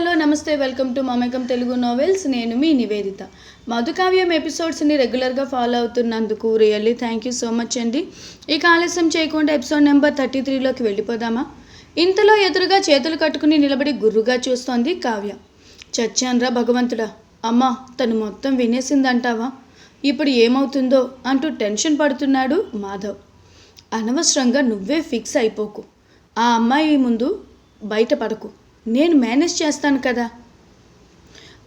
Hello నమస్తే welcome to మమేకం Telugu novels నేను మీ నివేదిత. మధుకావ్యం ఎపిసోడ్స్ని రెగ్యులర్గా follow అవుతున్నందుకు really thank you so much అండి. ఇక ఆలస్యం చేయకుండా ఎపిసోడ్ నెంబర్ థర్టీ త్రీలోకి వెళ్ళిపోదామా? ఇంతలో ఎదురుగా చేతులు కట్టుకుని నిలబడి గుర్రుగా చూస్తోంది కావ్య. చచ్చాన్రా భగవంతుడా? అమ్మా తను మొత్తం వినేసిందంటావా? ఇప్పుడు ఏమవుతుందో అంటూ టెన్షన్ పడుతున్నాడు మాధవ్. అనవసరంగా నువ్వే ఫిక్స్ అయిపోకు. ఆ అమ్మాయి ముందు బయటపడకు. నేను మేనేజ్ చేస్తాను కదా?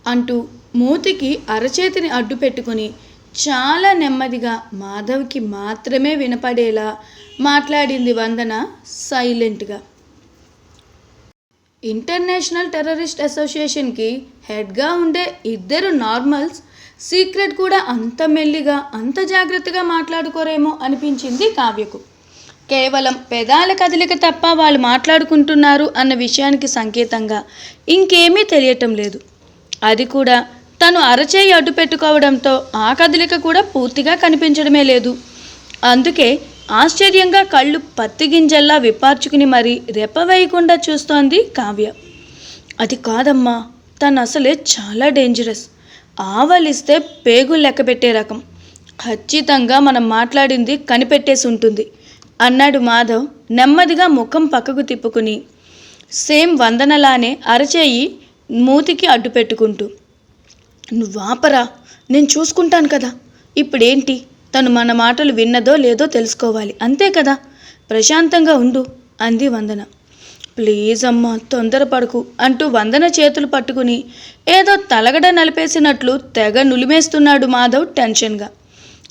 అంటూ మూతికి అరచేతిని అడ్డు పెట్టుకుని చాలా నెమ్మదిగా మాధవ్కి మాత్రమే వినపడేలా మాట్లాడింది వందన సైలెంట్గా. ఇంటర్నేషనల్ టెర్రరిస్ట్ అసోసియేషన్కి హెడ్గా ఉండే ఇద్దరు నార్మల్స్ సీక్రెట్ కూడా అంత మెల్లిగా అంత జాగ్రత్తగా మాట్లాడుకోరేమో అనిపించింది కావ్యకు. కేవలం పెదాల కదలిక తప్ప వాళ్ళు మాట్లాడుకుంటున్నారు అన్న విషయానికి సంకేతంగా ఇంకేమీ తెలియటం లేదు. అది కూడా తను అరచేయి అడ్డు పెట్టుకోవడంతో ఆ కదలిక కూడా పూర్తిగా కనిపించడమే లేదు. అందుకే ఆశ్చర్యంగా కళ్ళు పత్తి గింజల్లా విప్పార్చుకుని మరీ రెప్పవేయకుండా చూస్తోంది కావ్య. అది కాదమ్మా తను అసలే చాలా డేంజరస్ ఆవలిస్తే పేగులు లెక్కపెట్టే రకం. ఖచ్చితంగా మనం మాట్లాడింది కనిపెట్టేసి ఉంటుంది. అన్నాడు మాధవ్ నెమ్మదిగా ముఖం పక్కకు తిప్పుకుని. సేమ్ వందనలానే అరచేయి మూతికి అడ్డు పెట్టుకుంటూ. నువ్వాపరా నేను చూసుకుంటాను కదా. ఇప్పుడేంటి? తను మన మాటలు విన్నదో లేదో తెలుసుకోవాలి. అంతే కదా? ప్రశాంతంగా ఉండు అంది వందన. ప్లీజ్ అమ్మా తొందరపడకు అంటూ వందన చేతులు పట్టుకుని ఏదో తలగడ నలిపేసినట్లు తెగ నులిమేస్తున్నాడు మాధవ్ టెన్షన్గా.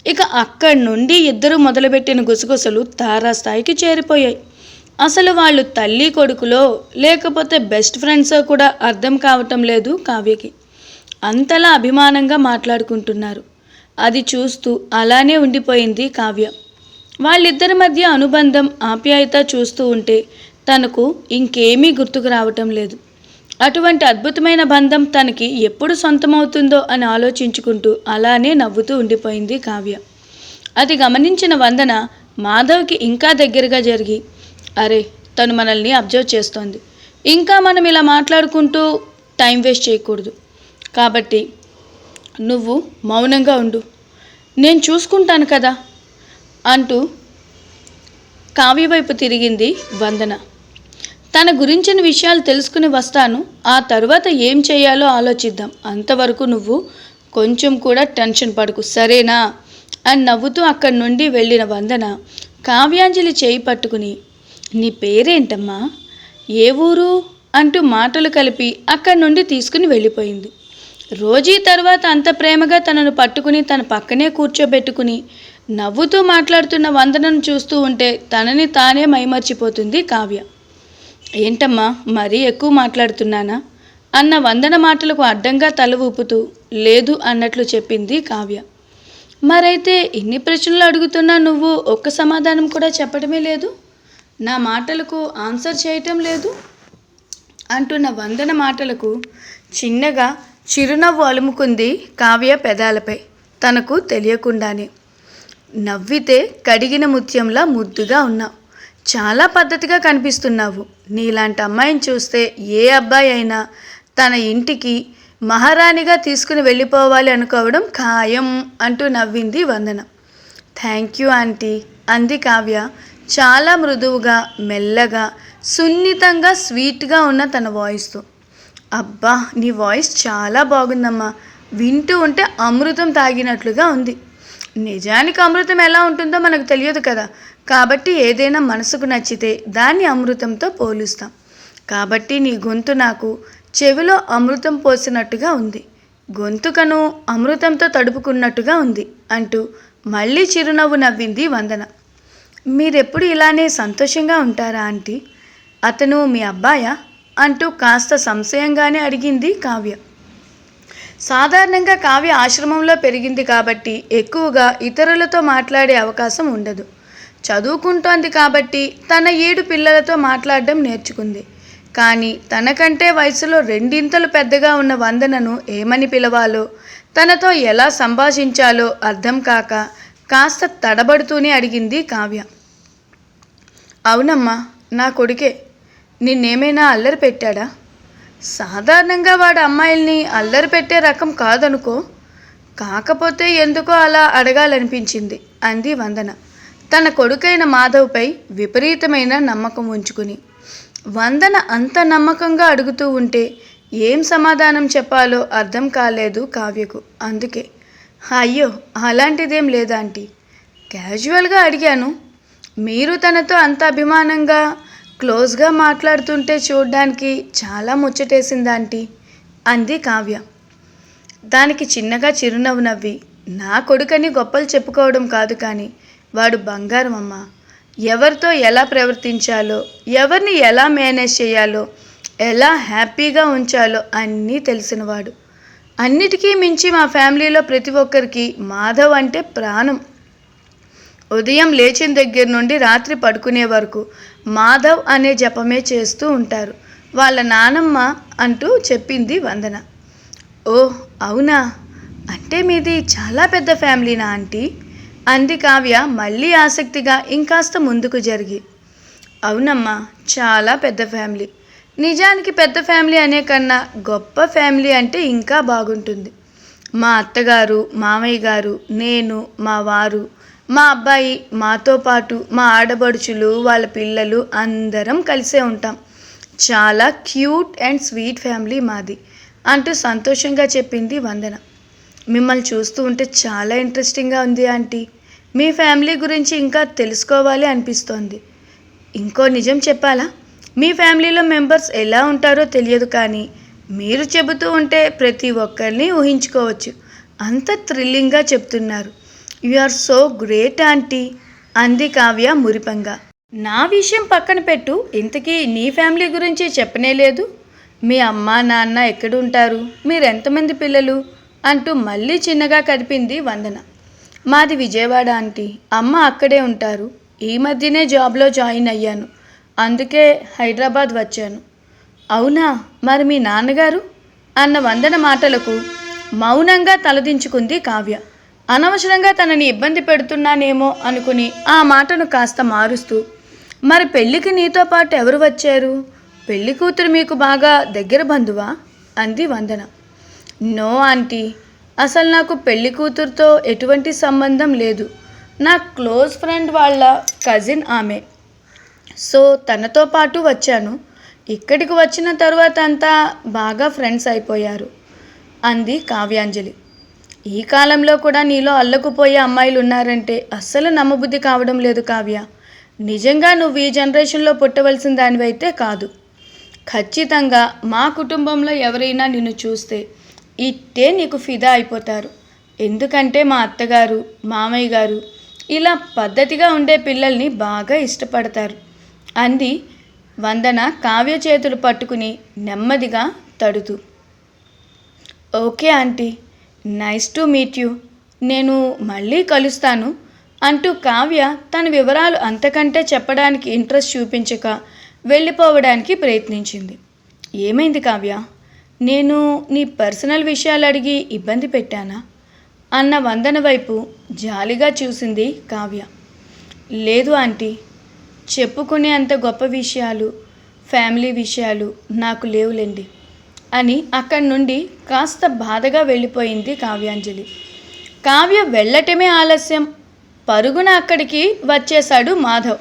ఇక అక్కడి నుండి ఇద్దరు మొదలుపెట్టిన గుసగుసలు తారాస్థాయికి చేరిపోయాయి. అసలు వాళ్ళు తల్లి కొడుకులో లేకపోతే బెస్ట్ ఫ్రెండ్స్ కూడా అర్థం కావటం లేదు కావ్యకి. అంతలా అభిమానంగా మాట్లాడుకుంటున్నారు. అది చూస్తూ అలానే ఉండిపోయింది కావ్య. వాళ్ళిద్దరి మధ్య అనుబంధం ఆప్యాయత చూస్తూ ఉంటే తనకు ఇంకేమీ గుర్తుకు రావటం లేదు. అటువంటి అద్భుతమైన బంధం తనకి ఎప్పుడు సొంతమవుతుందో అని ఆలోచించుకుంటూ అలానే నవ్వుతూ ఉండిపోయింది కావ్య. అది గమనించిన వందన మాధవ్కి ఇంకా దగ్గరగా జరిగి అరే తను మనల్ని అబ్జర్వ్ చేస్తోంది. ఇంకా మనం ఇలా మాట్లాడుకుంటూ టైం వేస్ట్ చేయకూడదు. కాబట్టి నువ్వు మౌనంగా ఉండు. నేను చూసుకుంటాను కదా అంటూ కావ్య వైపు తిరిగింది వందన. తన గురించిన విషయాలు తెలుసుకుని వస్తాను. ఆ తరువాత ఏం చేయాలో ఆలోచిద్దాం. అంతవరకు నువ్వు కొంచెం కూడా టెన్షన్ పడకు సరేనా? అని నవ్వుతూ అక్కడి నుండి వెళ్ళిన వందన కావ్యాంజలి చేయి పట్టుకుని నీ పేరేంటమ్మా? ఏ ఊరు? అంటూ మాటలు కలిపి అక్కడి నుండి తీసుకుని వెళ్ళిపోయింది. రోజీ తర్వాత అంత ప్రేమగా తనను పట్టుకుని తన పక్కనే కూర్చోబెట్టుకుని నవ్వుతూ మాట్లాడుతున్న వందనను చూస్తూ ఉంటే తనని తానే మైమర్చిపోతుంది కావ్య. ఏంటమ్మా మరీ ఎక్కువ మాట్లాడుతున్నానా? అన్న వందన మాటలకు అడ్డంగా తల ఊపుతూ లేదు అన్నట్లు చెప్పింది కావ్య. మరైతే ఇన్ని ప్రశ్నలు అడుగుతున్నా నువ్వు ఒక్క సమాధానం కూడా చెప్పడమే లేదు? నా మాటలకు ఆన్సర్ చేయటం లేదు? అంటున్న వందన మాటలకు చిన్నగా చిరునవ్వు అలుముకుంది కావ్య పెదాలపై తనకు తెలియకుండానే. నవ్వితే కడిగిన ముత్యంలా ముద్దుగా ఉన్నావు చాలా పద్ధతిగా కనిపిస్తున్నావు. నీలాంటి అమ్మాయిని చూస్తే ఏ అబ్బాయి అయినా తన ఇంటికి మహారాణిగా తీసుకుని వెళ్ళిపోవాలి అనుకోవడం ఖాయం అంటూ నవ్వింది వందన. థ్యాంక్ యూ ఆంటీ అంది కావ్య చాలా మృదువుగా మెల్లగా సున్నితంగా స్వీట్గా ఉన్న తన వాయిస్తో. అబ్బా నీ వాయిస్ చాలా బాగుందమ్మా. వింటూ ఉంటే అమృతం తాగినట్లుగా ఉంది. నిజానికి అమృతం ఎలా ఉంటుందో మనకు తెలియదు కదా. కాబట్టి ఏదైనా మనసుకు నచ్చితే దాన్ని అమృతంతో పోలుస్తాం. కాబట్టి నీ గొంతు నాకు చెవిలో అమృతం పోసినట్టుగా ఉంది. గొంతుకను అమృతంతో తడుపుకున్నట్టుగా ఉంది అంటూ మళ్ళీ చిరునవ్వు నవ్వింది వందన. మీరెప్పుడు ఇలానే సంతోషంగా ఉంటారా ఆంటీ? అతను మీ అబ్బాయా? అంటూ కాస్త సంశయంగానే అడిగింది కావ్య. సాధారణంగా కావ్య ఆశ్రమంలో పెరిగింది కాబట్టి ఎక్కువగా ఇతరులతో మాట్లాడే అవకాశం ఉండదు. చదువుకుంటోంది కాబట్టి తన ఏడు పిల్లలతో మాట్లాడడం నేర్చుకుంది. కానీ తనకంటే వయసులో రెండింతలు పెద్దగా ఉన్న వందనను ఏమని పిలవాలో తనతో ఎలా సంభాషించాలో అర్థం కాక కాస్త తడబడుతూనే అడిగింది కావ్య. అవునమ్మా నా కొడుకే నిన్నేమైనా అల్లరి పెట్టాడా? సాధారణంగా వాడు అమ్మాయిల్ని అల్లరి పెట్టే రకం కాదనుకో కాకపోతే ఎందుకో అలా అడగాలనిపించింది అంది వందన. తన కొడుకైన మాధవ్పై విపరీతమైన నమ్మకం ఉంచుకుని వందన అంత నమ్మకంగా అడుగుతూ ఉంటే ఏం సమాధానం చెప్పాలో అర్థం కాలేదు కావ్యకు. అందుకే అయ్యో అలాంటిదేం లేదా ఆంటీ? క్యాజువల్గా అడిగాను. మీరు తనతో అంత అభిమానంగా క్లోజ్గా మాట్లాడుతుంటే చూడ్డానికి చాలా ముచ్చటేసిందాంటీ అంది కావ్య. దానికి చిన్నగా చిరునవ్వు నవ్వి నా కొడుకని గొప్పలు చెప్పుకోవడం కాదు కానీ వాడు బంగారం అమ్మ ఎవరితో ఎలా ప్రవర్తించాలో ఎవరిని ఎలా మేనేజ్ చేయాలో ఎలా హ్యాపీగా ఉంచాలో అన్నీ తెలిసినవాడు. అన్నిటికీ మించి మా ఫ్యామిలీలో ప్రతి ఒక్కరికి మాధవ్ అంటే ప్రాణం. ఉదయం లేచిన దగ్గర నుండి రాత్రి పడుకునే వరకు మాధవ్ అనే జపమే చేస్తూ ఉంటారు. వాళ్ళ నానమ్మ అంటూ చెప్పింది వందన. ఓ అవునా? అంటే మీది చాలా పెద్ద ఫ్యామిలీనా ఆంటీ? అంది కావ్య మళ్ళీ ఆసక్తిగా ఇంకాస్త ముందుకు జరిగి. అవునమ్మా చాలా పెద్ద ఫ్యామిలీ. నిజానికి పెద్ద ఫ్యామిలీ అనే కన్నా గొప్ప ఫ్యామిలీ అంటే ఇంకా బాగుంటుంది. మా అత్తగారు మామయ్య గారు నేను మా వారు మా అబ్బాయి మాతో పాటు మా ఆడబడుచులు వాళ్ళ పిల్లలు అందరం కలిసే ఉంటాం. చాలా క్యూట్ అండ్ స్వీట్ ఫ్యామిలీ మాది. అంటూ సంతోషంగా చెప్పింది వందన. మిమ్మల్ని చూస్తూ ఉంటే చాలా ఇంట్రెస్టింగ్గా ఉంది ఆంటీ. మీ ఫ్యామిలీ గురించి ఇంకా తెలుసుకోవాలి అనిపిస్తోంది. ఇంకో నిజం చెప్పాలా? మీ ఫ్యామిలీలో మెంబర్స్ ఎలా ఉంటారో తెలియదు కానీ మీరు చెబుతూ ఉంటే ప్రతి ఒక్కరిని ఊహించుకోవచ్చు. అంత థ్రిల్లింగ్గా చెప్తున్నారు. You are so great aunty. అంది కావ్య మురిపంగా. నా విషయం పక్కన పెట్టు. ఇంతకీ నీ ఫ్యామిలీ గురించి చెప్పనే లేదు. మీ అమ్మ నాన్న ఎక్కడుంటారు? మీరు ఎంతమంది పిల్లలు? అంటూ మళ్ళీ చిన్నగా కదిపింది వందన. మాది విజయవాడ ఆంటీ. అమ్మ అక్కడే ఉంటారు. ఈ మధ్యనే జాబ్లో జాయిన్ అయ్యాను. అందుకే హైదరాబాద్ వచ్చాను. అవునా? మరి మీ నాన్నగారు? అన్న వందన మాటలకు మౌనంగా తలదించుకుంది కావ్య. అనవసరంగా తనని ఇబ్బంది పెడుతున్నానేమో అనుకుని ఆ మాటను కాస్త మారుస్తూ మరి పెళ్ళికి నీతో పాటు ఎవరు వచ్చారు? పెళ్ళి కూతురు మీకు బాగా దగ్గర బంధువా? అంది వందన. No aunty. అసలు నాకు పెళ్ళి కూతురుతో ఎటువంటి సంబంధం లేదు. నా క్లోజ్ ఫ్రెండ్ వాళ్ళ కజిన్ ఆమె. సో తనతో పాటు వచ్చాను. ఇక్కడికి వచ్చిన తర్వాత అంతా బాగా ఫ్రెండ్స్ అయిపోయారు. అంది కావ్యాంజలి. ఈ కాలంలో కూడా నీలో అల్లకుపోయే అమ్మాయిలు ఉన్నారంటే అస్సలు నమ్మబుద్ధి కావడం లేదు కావ్య. నిజంగా నువ్వు ఈ జనరేషన్లో పుట్టవలసిన దానివైతే కాదు. ఖచ్చితంగా మా కుటుంబంలో ఎవరైనా నిన్ను చూస్తే ఇట్టే నీకు ఫిదా అయిపోతారు. ఎందుకంటే మా అత్తగారు మామయ్య గారు ఇలా పద్ధతిగా ఉండే పిల్లల్ని బాగా ఇష్టపడతారు. అంది వందన కావ్య చేతులు పట్టుకుని నెమ్మదిగా తడుతూ. Okay aunty nice to meet you. నేను మళ్ళీ కలుస్తాను అంటూ కావ్య తన వివరాలు అంతకంటే చెప్పడానికి ఇంట్రెస్ట్ చూపించక వెళ్ళిపోవడానికి ప్రయత్నించింది. ఏమైంది కావ్య? నేను నీ పర్సనల్ విషయాలు అడిగి ఇబ్బంది పెట్టానా? అన్న వందన వైపు జాలిగా చూసింది కావ్య. లేదు ఆంటీ చెప్పుకునే అంత గొప్ప విషయాలు ఫ్యామిలీ విషయాలు నాకు లేవులేండి అని అక్కడి నుండి కాస్త బాధగా వెళ్ళిపోయింది కావ్యాంజలి. కావ్య వెళ్ళటమే ఆలస్యం. పరుగున అక్కడికి వచ్చేశాడు మాధవ్.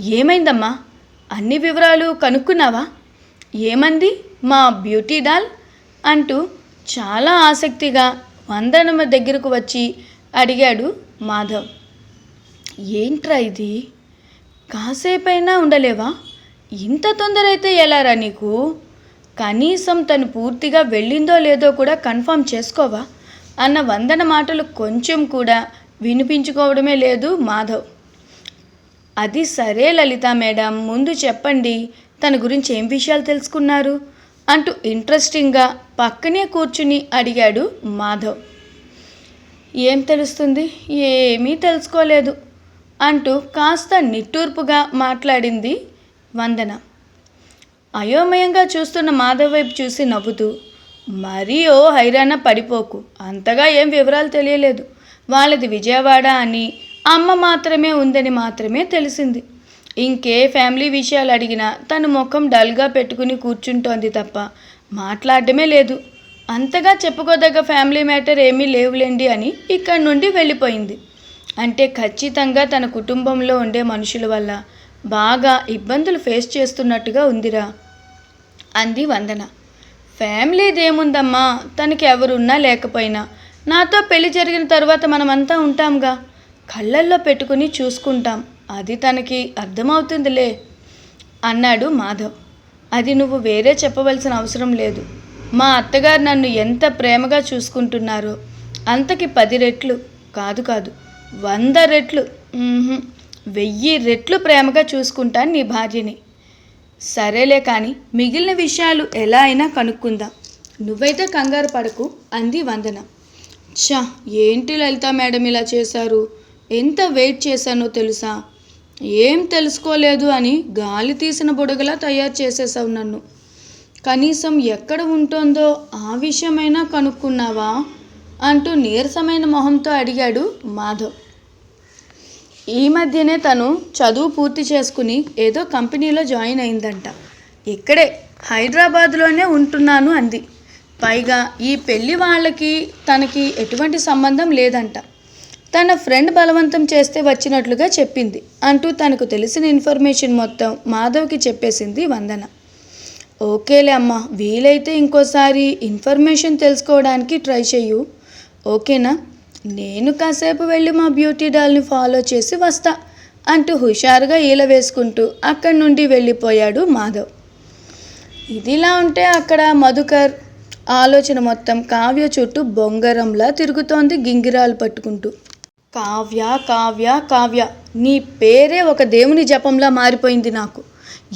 ఏమైందమ్మా? అన్ని వివరాలు కనుక్కున్నావా? ఏమంది? మా బ్యూటీ డాల్ అంటూ చాలా ఆసక్తిగా వందనమ్మ దగ్గరకు వచ్చి అడిగాడు మాధవ్. ఏంట్రా ఇది? కాసేపైనా ఉండలేవా? ఇంత తొందర అయితే ఎలారా నీకు? కనీసం తను పూర్తిగా వెళ్ళిందో లేదో కూడా కన్ఫర్మ్ చేసుకోవా? అన్న వందన మాటలు కొంచెం కూడా వినిపించుకోవడమే లేదు మాధవ్. అది సరే లలిత మేడం ముందు చెప్పండి. తన గురించి ఏం విషయాలు తెలుసుకున్నారు? అంటూ ఇంట్రెస్టింగ్గా పక్కనే కూర్చుని అడిగాడు మాధవ్. ఏం తెలుస్తుంది? ఏమీ తెలుసుకోలేదు అంటూ కాస్త నిట్టూర్పుగా మాట్లాడింది వందన. అయోమయంగా చూస్తున్న మాధవ్ వైపు చూసి నవ్వుతూ మరీ ఓ హైరాణ పడిపోకు. అంతగా ఏం వివరాలు తెలియలేదు. వాళ్ళది విజయవాడ అని అమ్మ మాత్రమే ఉందని మాత్రమే తెలిసింది. ఇంకే ఫ్యామిలీ విషయాలు అడిగినా తను ముఖం డల్గా పెట్టుకుని కూర్చుంటోంది తప్ప మాట్లాడడమే లేదు. అంతగా చెప్పుకోదగ్గ ఫ్యామిలీ మ్యాటర్ ఏమీ లేవులేండి అని ఇక్కడి నుండి వెళ్ళిపోయింది. అంటే ఖచ్చితంగా తన కుటుంబంలో ఉండే మనుషుల వల్ల బాగా ఇబ్బందులు ఫేస్ చేస్తున్నట్టుగా ఉందిరా అంది వందన. ఫ్యామిలీదేముందమ్మా తనకి ఎవరున్నా లేకపోయినా నాతో పెళ్ళి జరిగిన తర్వాత మనమంతా ఉంటాంగా. కళ్ళల్లో పెట్టుకుని చూసుకుంటాం. అది తనకి అర్థమవుతుందిలే అన్నాడు మాధవ్. అది నువ్వు వేరే చెప్పవలసిన అవసరం లేదు. మా అత్తగారు నన్ను ఎంత ప్రేమగా చూసుకుంటున్నారో అంతకి పది రెట్లు. కాదు కాదు వంద రెట్లు. వెయ్యి రెట్లు ప్రేమగా చూసుకుంటాను నీ భార్యని. సరేలే కానీ మిగిలిన విషయాలు ఎలా అయినా కనుక్కుందాం. నువ్వైతే కంగారు పడకు అంది వందన. చా ఏంటి లలిత మేడం ఇలా చేశారు? ఎంత వెయిట్ చేశానో తెలుసా? ఏం తెలుసుకోలేదు అని గాలి తీసిన బుడగలా తయారు చేసేసావు నన్ను. కనీసం ఎక్కడ ఉంటుందో ఆ విషయమైనా కనుక్కున్నావా? అంటూ నీరసమైన మొహంతో అడిగాడు మాధవ్. ఈ మధ్యనే తను చదువు పూర్తి చేసుకుని ఏదో కంపెనీలో జాయిన్ అయిందంట. ఇక్కడే హైదరాబాద్లోనే ఉంటున్నాను అంది. పైగా ఈ పెళ్ళి వాళ్ళకి తనకి ఎటువంటి సంబంధం లేదంట. తన ఫ్రెండ్ బలవంతం చేస్తే వచ్చినట్లుగా చెప్పింది. అంటూ తనకు తెలిసిన ఇన్ఫర్మేషన్ మొత్తం మాధవ్కి చెప్పేసింది వందన. ఓకేలే అమ్మ వీలైతే ఇంకోసారి ఇన్ఫర్మేషన్ తెలుసుకోవడానికి ట్రై చెయ్యు. ఓకేనా? నేను కాసేపు వెళ్ళి మా బ్యూటీ డాల్ని ఫాలో చేసి వస్తా అంటూ హుషారుగా ఈల వేసుకుంటూ అక్కడి నుండి వెళ్ళిపోయాడు మాధవ్. ఇదిలా ఉంటే అక్కడ మధుకర్ ఆలోచన మొత్తం కావ్య చుట్టూ బొంగరంలా తిరుగుతోంది గింగిరాలు పట్టుకుంటూ. కావ్య కావ్య కావ్య. నీ పేరే ఒక దేవుని జపంలా మారిపోయింది నాకు.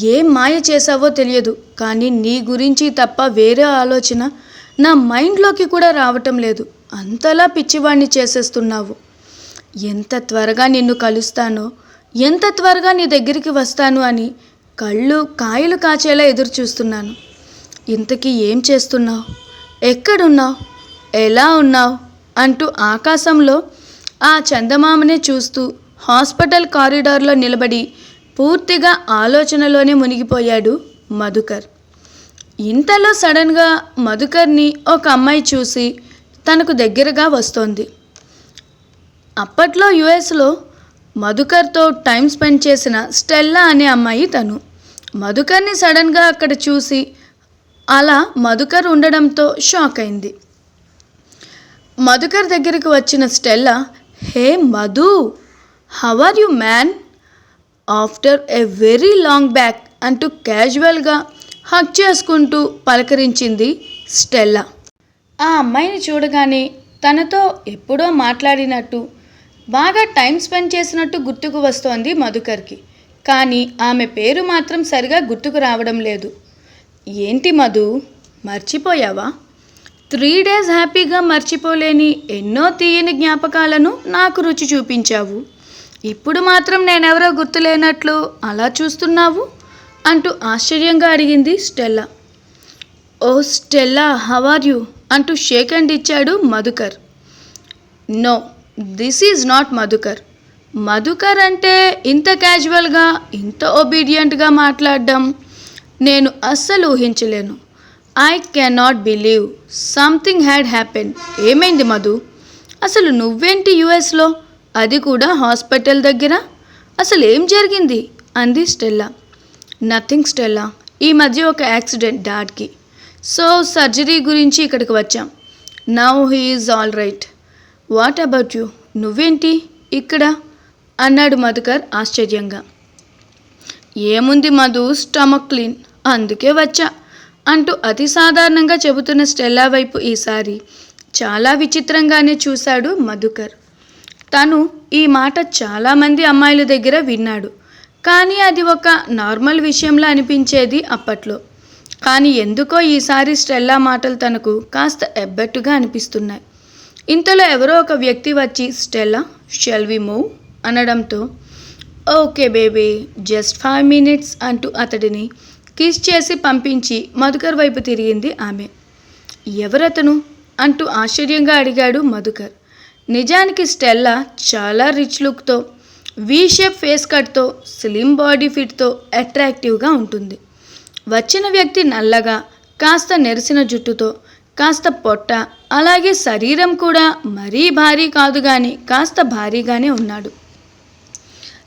ఏం మాయ చేశావో తెలియదు కానీ నీ గురించి తప్ప వేరే ఆలోచన నా మైండ్లోకి కూడా రావటం లేదు. అంతలా పిచ్చివాణ్ణి చేసేస్తున్నావు. ఎంత త్వరగా నిన్ను కలుస్తానో ఎంత త్వరగా నీ దగ్గరికి వస్తాను అని కళ్ళు కాయలు కాచేలా ఎదురు చూస్తున్నాను ఇంతకీ ఏం చేస్తున్నావు? ఎక్కడున్నావు? ఎలా ఉన్నావు? అంటూ ఆకాశంలో ఆ చందమామనే చూస్తూ హాస్పిటల్ కారిడార్లో నిలబడి పూర్తిగా ఆలోచనలోనే మునిగిపోయాడు మధుకర్. ఇంతలో సడన్గా మధుకర్ని ఒక అమ్మాయి చూసి తనకు దగ్గరగా వస్తోంది. అప్పట్లో యుఎస్లో మధుకర్తో టైం స్పెండ్ చేసిన స్టెల్లా అనే అమ్మాయి తను. మధుకర్ని సడన్గా అక్కడ చూసి అలా మధుకర్ ఉండడంతో షాక్ అయింది. మధుకర్ దగ్గరికి వచ్చిన Stella hey Madhu how are you man after a very long back అంటూ క్యాజువల్గా హక్ చేసుకుంటూ పలకరించింది స్టెల్లా. ఆ అమ్మాయిని చూడగానే తనతో ఎప్పుడో మాట్లాడినట్టు బాగా టైం స్పెండ్ చేసినట్టు గుర్తుకు వస్తోంది మధుకర్కి. కానీ ఆమె పేరు మాత్రం సరిగా గుర్తుకు రావడం లేదు. ఏంటి మధు మర్చిపోయావా? త్రీ డేస్ హ్యాపీగా మర్చిపోలేని ఎన్నో తీయని జ్ఞాపకాలను నాకు రుచి చూపించావు. ఇప్పుడు మాత్రం నేనెవరో గుర్తులేనట్లు అలా చూస్తున్నావు? అంటూ ఆశ్చర్యంగా అడిగింది Stella. Oh Stella how are you? అంటూ షేక్ హ్యాండ్ ఇచ్చాడు Madhukar. No this is not Madhukar. Madhukar అంటే ఇంత క్యాజువల్గా ఇంత ఒబీడియంట్గా మాట్లాడడం నేను అస్సలు ఊహించలేను. I cannot believe something had happen ఏమైంది మధు? అసలు నువ్వేంటి యుఎస్లో అది కూడా హాస్పిటల్ దగ్గర? అసలు ఏం జరిగింది? అంది స్టెల్లా. Nothing Stella. ఈ మధ్య ఒక యాక్సిడెంట్ డాడ్కి సో సర్జరీ గురించి ఇక్కడికి వచ్చాం. Now he's all right what about you నువ్వేంటి ఇక్కడ? అన్నాడు మధుకర్ ఆశ్చర్యంగా. ఏముంది మధు? Stomach clean. అందుకే వచ్చా. అంటూ అతి సాధారణంగా చెబుతున్న స్టెల్లా వైపు ఈసారి చాలా విచిత్రంగానే చూశాడు మధుకర్. తను ఈ మాట చాలామంది అమ్మాయిల దగ్గర విన్నాడు. కానీ అది ఒక నార్మల్ విషయంలా అనిపించేది అప్పట్లో. కానీ ఎందుకో ఈసారి స్టెల్లా మాటలు తనకు కాస్త ఎబ్బెట్టుగా అనిపిస్తున్నాయి. ఇంతలో ఎవరో ఒక వ్యక్తి వచ్చి స్టెల్లా షెల్ వి మూవ్ అనడంతో okay baby just five minutes అంటూ అతడిని కిస్ చేసి పంపించి మధుకర్ వైపు తిరిగింది ఆమె. ఎవరతను? అంటూ ఆశ్చర్యంగా అడిగాడు మధుకర్. నిజానికి స్టెల్లా చాలా రిచ్ లుక్తో వీ షేప్ ఫేస్ కట్తో స్లిమ్ బాడీ ఫిట్తో అట్రాక్టివ్గా ఉంటుంది. వచ్చిన వ్యక్తి నల్లగా కాస్త నెరిసిన జుట్టుతో కాస్త పొట్ట అలాగే శరీరం కూడా మరీ భారీ కాదు కానీ కాస్త భారీగానే ఉన్నాడు.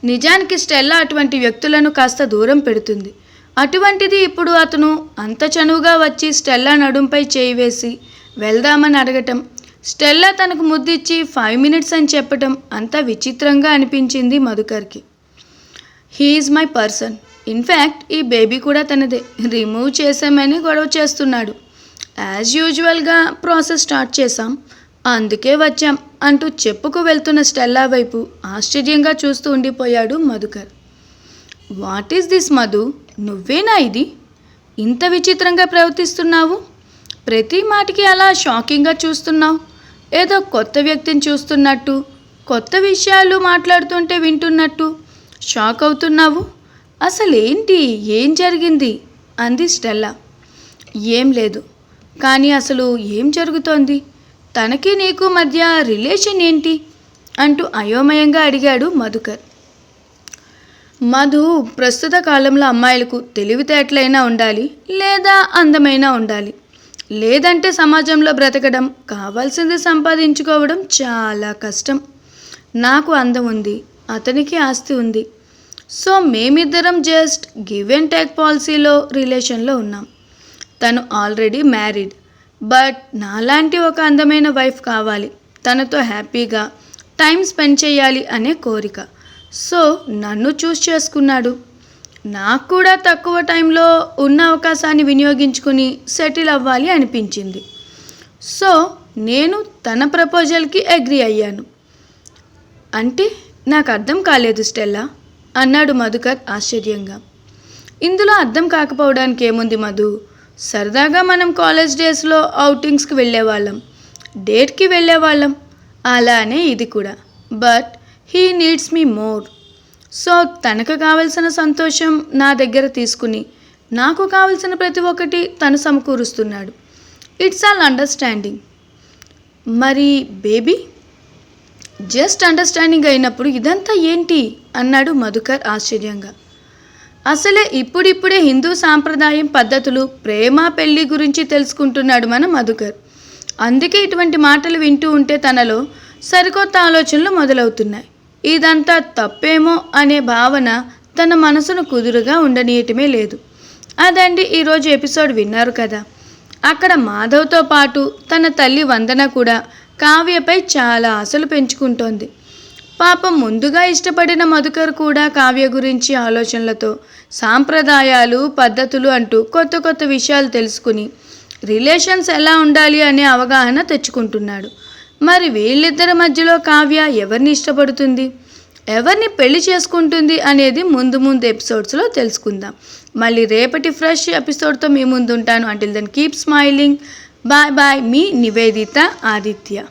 నిజానికి స్టెల్లా అటువంటి వ్యక్తులను కాస్త దూరం పెడుతుంది. అటువంటిది ఇప్పుడు అతను అంత చనువుగా వచ్చి స్టెల్లా నడుంపై చేయి వేసి వెళ్దామని అడగటం. స్టెల్లా తనకు ముద్దిచ్చి ఫైవ్ మినిట్స్ అని చెప్పటం అంత విచిత్రంగా అనిపించింది మధుకర్కి. He's my person. In fact ఈ బేబీ కూడా తనదే. రిమూవ్ చేసామని గొడవ చేస్తున్నాడు. యాజ్ యూజువల్గా ప్రాసెస్ స్టార్ట్ చేశాం. అందుకే వచ్చాం అంటూ చెప్పుకు వెళ్తున్న స్టెల్లా వైపు ఆశ్చర్యంగా చూస్తూ ఉండిపోయాడు Madhukar. What is this Madhu? నువ్వేనా ఇది? ఇంత విచిత్రంగా ప్రవర్తిస్తున్నావు? ప్రతి మాటికి అలా షాకింగ్గా చూస్తున్నావు? ఏదో కొత్త వ్యక్తిని చూస్తున్నట్టు కొత్త విషయాలు మాట్లాడుతుంటే వింటున్నట్టు షాక్ అవుతున్నావు? అసలేంటి? ఏం జరిగింది? అంది స్టెల్లా. ఏం లేదు. కానీ అసలు ఏం జరుగుతోంది? తనకి నీకు మధ్య రిలేషన్ ఏంటి? అంటూ అయోమయంగా అడిగాడు మధుకర్. మధు ప్రస్తుత కాలంలో అమ్మాయిలకు తెలివితేటలైనా ఉండాలి లేదా అందమైనా ఉండాలి. లేదంటే సమాజంలో బ్రతకడం కావాల్సింది సంపాదించుకోవడం చాలా కష్టం. నాకు అందం ఉంది అతనికి ఆస్తి ఉంది. సో మేమిద్దరం జస్ట్ గివ్ అండ్ టేక్ పాలసీలో రిలేషన్లో ఉన్నాం. తను ఆల్రెడీ మ్యారీడ్. బట్ నాలాంటి ఒక అందమైన వైఫ్ కావాలి. తనతో హ్యాపీగా టైం స్పెండ్ చేయాలి అనే కోరిక. సో నన్ను చూస్ చేసుకున్నాడు. నాకు కూడా తక్కువ టైంలో ఉన్న అవకాశాన్ని వినియోగించుకుని సెటిల్ అవ్వాలి అనిపించింది. సో నేను తన ప్రపోజల్కి అగ్రి అయ్యాను. అంటే నాకు అర్థం కాలేదు స్టెల్లా అన్నాడు మధుకర్ ఆశ్చర్యంగా. ఇందులో అర్థం కాకపోవడానికి ఏముంది మధు? సరదాగా మనం కాలేజ్ డేస్లో అవుటింగ్స్కి వెళ్ళేవాళ్ళం డేట్కి వెళ్ళేవాళ్ళం. అలానే ఇది కూడా. But he needs me more so తనకు కావలసిన సంతోషం నా దగ్గర తీసుకుని నాకు కావలసిన ప్రతి ఒక్కటి తను సమకూరుస్తున్నాడు. ఇట్స్ ఆల్ అండర్స్టాండింగ్ మరి బేబీ జస్ట్ అండర్స్టాండింగ్ అయినప్పుడు ఇదంతా ఏంటి? అన్నాడు మధుకర్ ఆశ్చర్యంగా. అసలే ఇప్పుడిప్పుడే హిందూ సాంప్రదాయం పద్ధతులు ప్రేమ పెళ్ళి గురించి తెలుసుకుంటున్నాడు మన మధుకర్. అందుకే ఇటువంటి మాటలు వింటూ ఉంటే తనలో సరికొత్త ఆలోచనలు మొదలవుతున్నాయి. ఇదంతా తప్పేమో అనే భావన తన మనసును కుదురుగా ఉండనీయటమే లేదు. అదండి ఈరోజు ఎపిసోడ్ విన్నారు కదా. అక్కడ మాధవ్తో పాటు తన తల్లి వందన కూడా కావ్యపై చాలా ఆశలు పెంచుకుంటోంది. పాపం ముందుగా ఇష్టపడిన మధుకర్ కూడా కావ్య గురించి ఆలోచనలతో సాంప్రదాయాలు పద్ధతులు అంటూ కొత్త కొత్త విషయాలు తెలుసుకుని రిలేషన్స్ ఎలా ఉండాలి అనే అవగాహన తెచ్చుకుంటున్నాడు. మరి వీళ్ళిద్దరి మధ్యలో కావ్య ఎవరిని ఇష్టపడుతుంది? ఎవరిని పెళ్ళి చేసుకుంటుంది అనేది ముందు ముందు ఎపిసోడ్స్లో తెలుసుకుందాం. మళ్ళీ రేపటి ఫ్రెష్ ఎపిసోడ్తో మీ ముందు ఉంటాను until then keep smiling bye bye మీ నివేదిత ఆదిత్య.